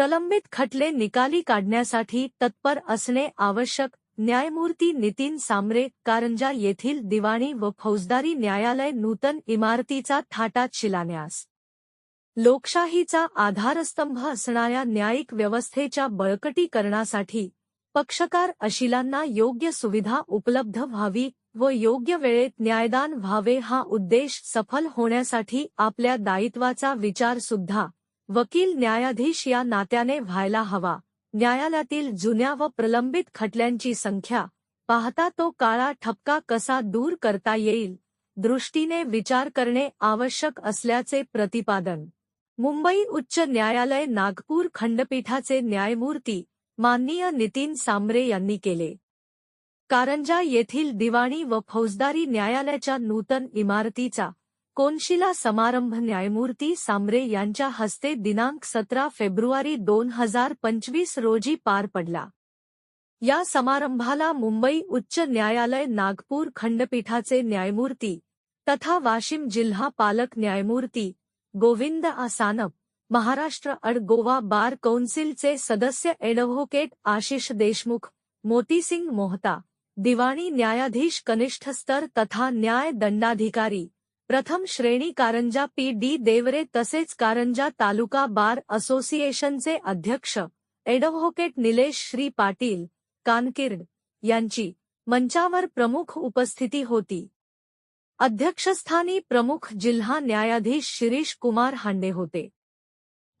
प्रलंबित खटले निकाली काढण्यासाठी तत्पर असणे आवश्यक. न्यायमूर्ती नितीन सामरे कारंजा येथील दिवाणी व फौजदारी न्यायालय नूतन इमारतीचा थाटात शिलान्यास. लोकशाहीचा आधारस्तंभ असणाऱ्या न्यायिक व्यवस्थेच्या बळकटीकरणासाठी पक्षकार अशिलांना योग्य सुविधा उपलब्ध व्हावी व योग्य वेळेत न्यायदान व्हावे हा उद्देश सफल होण्यासाठी आपल्या दायित्वाचा विचार सुद्धा वकील न्यायाधीश या नात्याने व्हायला हवा. न्यायालयातील जुन्या व प्रलंबित खटल्यांची संख्या पाहता तो काळा ठपका कसा दूर करता येईल दृष्टीने विचार करणे आवश्यक असल्याचे प्रतिपादन. मुंबई उच्च न्यायालय नागपूर खंडपीठाचे न्यायमूर्ती माननीय नितीन सांबरे यांनी केले. कारंजा येथील दिवाणी व फौजदारी न्यायालयाच्या नूतन इमारतीचा कोनशिला समारंभ न्यायमूर्ती सांबरे यांच्या हस्ते दिनांक सतरा फेब्रुवारी दोन हजार पंचवीस रोजी पार पडला. या समारंभाला मुंबई उच्च न्यायालय नागपूर खंडपीठाचे न्यायमूर्ती तथा वाशिम जिल्हा पालक न्यायमूर्ती गोविंद आसानप महाराष्ट्र अड गोवा बार कौन्सिलचे सदस्य एडव्होकेट आशिष देशमुख मोतीसिंग मोहता दिवाणी न्यायाधीश कनिष्ठ स्तर तथा न्याय दंडाधिकारी प्रथम श्रेणी कारंजा पी डी देवरे तसेच कारंजा तालुका बार असोसिएशनचे अध्यक्ष एडव्होकेट निलेश श्री पाटील कानकिर्ड यांची मंचावर प्रमुख उपस्थिती होती. अध्यक्षस्थानी प्रमुख जिल्हा न्यायाधीश शिरीष कुमार हांडे होते.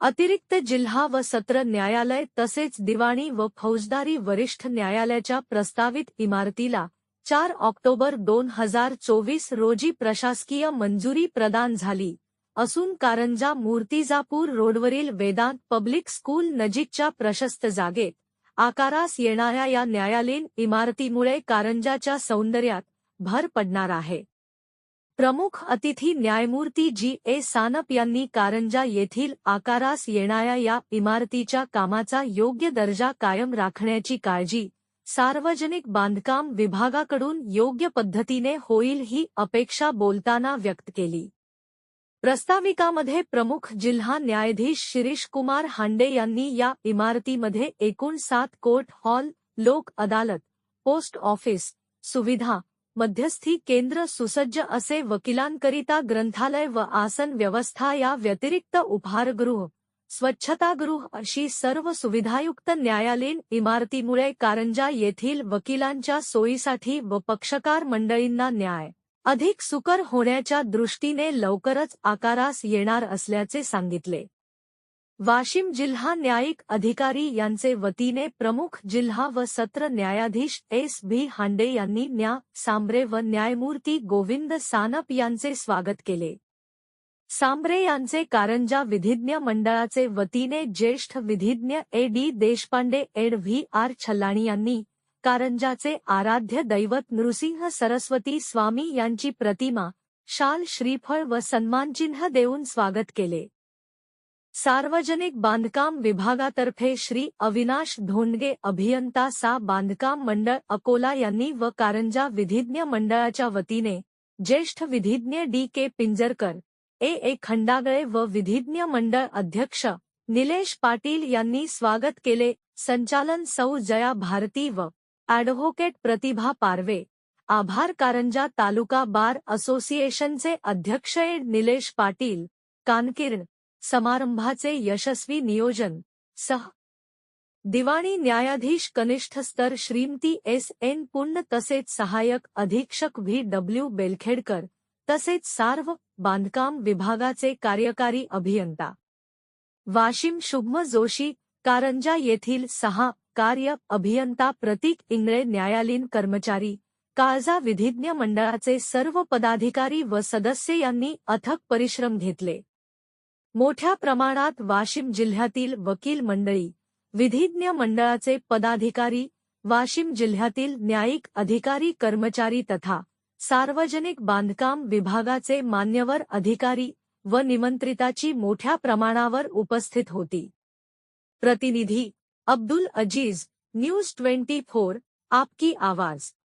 अतिरिक्त जिल्हा व सत्र न्यायालय तसेच दिवाणी व फौजदारी वरिष्ठ न्यायालयाच्या प्रस्तावित इमारतीला चार ऑक्टोबर दोन हजार चोवीस रोजी प्रशासकीय मंजुरी प्रदान झाली. असून कारंजा मूर्तिजापूर रोडवरील वेदांत पब्लिक स्कूल नजीकच्या प्रशस्त जागेत आकारास येणाऱ्या या न्यायालयीन इमारतीमुळे कारंजाच्या सौंदर्यात भर पडणार आहे. प्रमुख अतिथी न्यायमूर्ती जी. ए. सानप यांनी कारंजा येथील आकारास येणाऱ्या या इमारतीच्या कामाचा योग्य दर्जा कायम राखण्याची काळजी सार्वजनिक बांधकाम विभागाकडून योग्य पद्धतीने होईल ही अपेक्षा बोलताना व्यक्त केली. प्रस्ताविकामध्ये प्रमुख जिल्हा न्यायाधीश शिरीष कुमार हांडे यांनी या इमारतीमध्ये एकूण सात कोर्ट हॉल, लोक अदालत, पोस्ट ऑफ़िस, सुविधा, मध्यस्थी केंद्र सुसज्ज असे वकिलांकरिता ग्रंथालय व आसन व्यवस्था या व्यतिरिक्त उपहारगृह स्वच्छतागृह अशी सर्व सुविधायुक्त न्यायालयीन इमारतीमुळे कारंजा येथील वकिलांच्या सोयीसाठी व पक्षकार मंडळींना न्याय. अधिक सुकर होण्याच्या दृष्टीने लवकरच आकारास येणार असल्याचे सांगितले. वाशिम जिल्हा न्यायिक अधिकारी यांचे वतीने प्रमुख जिल्हा व सत्र न्यायाधीश एस व्ही हांडे यांनी न्या सांबरे व न्यायमूर्ती गोविंद सानप यांचे स्वागत केले. सांबरे यांचे कारंजा विधिज्ञ मंडळाचे वतीने ज्येष्ठ विधिज्ञ ए डी देशपांडे एड व्ही आर छल्लाणी यांनी कारंजाचे आराध्य दैवत नृसिंह सरस्वती स्वामी यांची प्रतिमा शाल श्रीफळ व सन्मानचिन्ह देऊन स्वागत केले. सार्वजनिक बांधकाम विभागातर्फे श्री अविनाश धोंडगे अभियंता सा बांधकाम मंडळ अकोला यांनी व कारंजा विधिज्ञ मंडळाच्या वतीने ज्येष्ठ विधिज्ञ डी के पिंजरकर ए. ए. खंडागळे व विधिज्ञ मंडळ अध्यक्ष निलेश पाटील यांनी स्वागत केले. संचालन सौ. जया भारती व ॲडव्होकेट प्रतिभा पारवे. आभार कारंजा तालुका बार असोसिएशनचे अध्यक्ष निलेश पाटील. कानकिर्ण. समारंभाचे यशस्वी नियोजन. सह. दिवाणी न्यायाधीश कनिष्ठ स्तर श्रीमती एस. एन. पुण्य तसेच सहाय्यक अधीक्षक व्ही. डब्ल्यू. बेलखेडकर. तसेच सार्व बांधकाम विभागाचे कार्यकारी अभियंता. वाशिम शुभम जोशी कारंजा येथील सहा कार्य अभियंता प्रतीक इंगळे न्यायालयीन कर्मचारी काळजा विधिज्ञ मंडळाचे सर्व पदाधिकारी व सदस्य यांनी अथक परिश्रम घेतले. मोठ्या प्रमाणात वाशिम जिल्ह्यातील वकील मंडळी विधिज्ञ मंडळाचे पदाधिकारी वाशिम जिल्ह्यातील न्यायिक अधिकारी कर्मचारी तथा सार्वजनिक बांधकाम विभागाचे मान्यवर अधिकारी व निमंत्रिताची मोठ्या प्रमाणावर उपस्थित होती. प्रतिनिधी Abdul Aziz news twenty four आपकी आवाज.